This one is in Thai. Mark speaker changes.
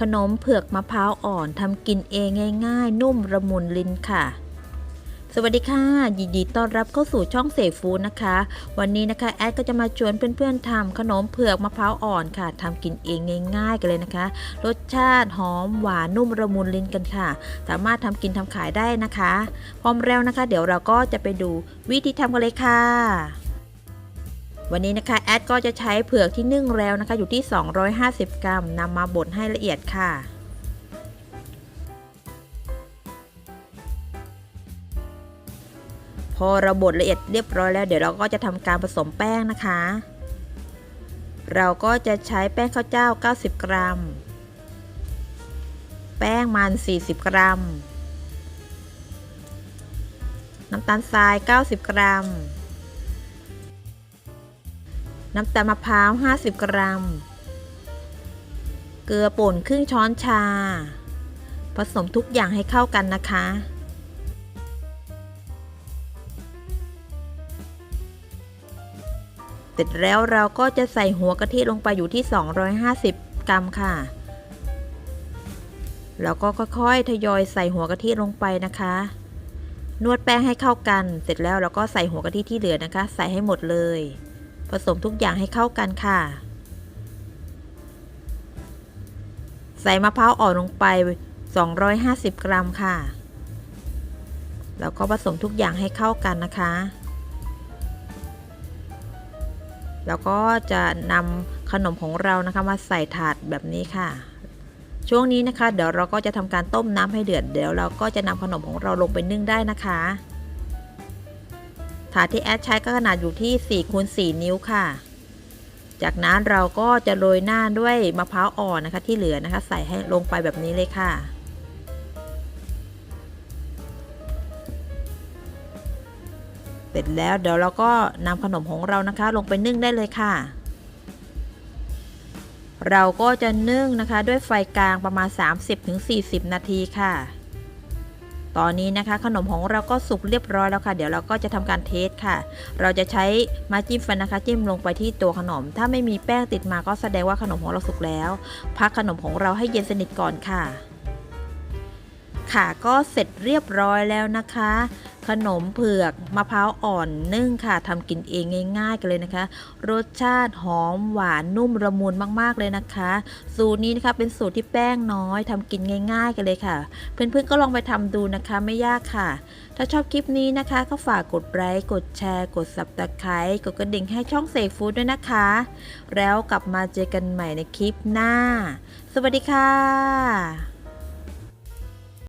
Speaker 1: ขนมเผือกมะพร้าวอ่อนทำกินเองง่าย ๆ นุ่มระมุนลิ้นค่ะ สวัสดีค่ะ ยินดีต้อนรับเข้าสู่ช่องเสฟฟู้ดนะคะ วันนี้นะคะแอดก็จะมาชวนเพื่อนๆทำขนมเผือกมะพร้าวอ่อนค่ะทำกินเองง่าย ๆ กันเลยนะคะ รสชาติหอมหวานนุ่มระมุนลิ้นกันค่ะ สามารถทำกินทำขายได้นะคะ พร้อมแล้วนะคะ เดี๋ยวเราก็จะไปดูวิธีทำกันเลยค่ะ วันนี้นะคะแอดก็จะใช้เผือกที่นึ่งแล้วนะคะ อยู่ที่ 250 กรัมนำมาบดให้ละเอียดค่ะพอเราบดละเอียดเรียบร้อยแล้ว เดี๋ยวเราก็จะทำการผสมแป้งนะคะ เราก็จะใช้แป้งข้าวเจ้า 90 กรัม แป้งมัน 40 กรัม น้ำตาลทราย 90 กรัม น้ำตาลมะพร้าว 50 กรัม เกลือป่นครึ่งช้อนชา ผสมทุกอย่างให้เข้ากันนะคะ เสร็จแล้วเราก็จะใส่หัวกะทิลงไปอยู่ที่ 250 กรัมค่ะ แล้วก็ค่อยๆ ทยอยใส่หัวกะทิลงไปนะคะ นวดแป้งให้เข้ากัน เสร็จแล้วเราก็ใส่หัวกะทิที่เหลือนะคะ ใส่ให้หมดเลย ผสมทุกอย่างให้เข้ากันค่ะ ใส่มะพร้าวอ่อนลงไป 250 กรัมค่ะ แล้วก็ผสมทุกอย่างให้เข้ากันนะคะ แล้วก็จะนำขนมของเรานะคะมาใส่ถาดแบบนี้ค่ะ ช่วงนี้นะคะ เดี๋ยวเราก็จะทำการต้มน้ำให้เดือด เดี๋ยวเราก็จะนำขนมของเราลงไปนึ่งได้นะคะ ถาดที่แอดใช้ก็ขนาดอยู่ที่4คูณ4นิ้วค่ะ จากนั้นเราก็จะโรยหน้าด้วยมะพร้าวอ่อนนะคะ ที่เหลือนะคะ ใส่ให้ลงไปแบบนี้เลยค่ะเสร็จแล้วเดี๋ยวเราก็นำขนมของเรานะคะ ลงไปนึ่งได้เลยค่ะ เราก็จะนึ่งนะคะ ด้วยไฟกลางประมาณ 30-40 นาทีค่ะ ตอนนี้นะคะ ขนมของเราก็สุกเรียบร้อยแล้วค่ะ เดี๋ยวเราก็จะทำการเทสค่ะ เราจะใช้มาจิ้มฟันนะคะ จิ้มลงไปที่ตัวขนม ถ้าไม่มีแป้งติดมาก็แสดงว่าขนมของเราสุกแล้ว พักขนมของเราให้เย็นสนิทก่อนค่ะ ค่ะก็เสร็จเรียบร้อยแล้วนะคะ ขนมเผือกมะพร้าวอ่อนนึ่งค่ะทำกินเองง่าย ๆ กันเลยนะคะ รสชาติหอมหวานนุ่มระมุนมากๆเลยนะคะ สูตรนี้นะคะเป็นสูตรที่แป้งน้อยทำกินง่าย ๆ กันเลยค่ะ เพื่อนๆก็ลองไปทำดูนะคะไม่ยากค่ะ ถ้าชอบคลิปนี้นะคะ ก็ฝากกดไลค์กดแชร์ กด subscribe กดกระดิ่งให้ช่องเสกฟู้ดด้วยนะคะ แล้วกลับมาเจอกันใหม่ในคลิปหน้า สวัสดีค่ะ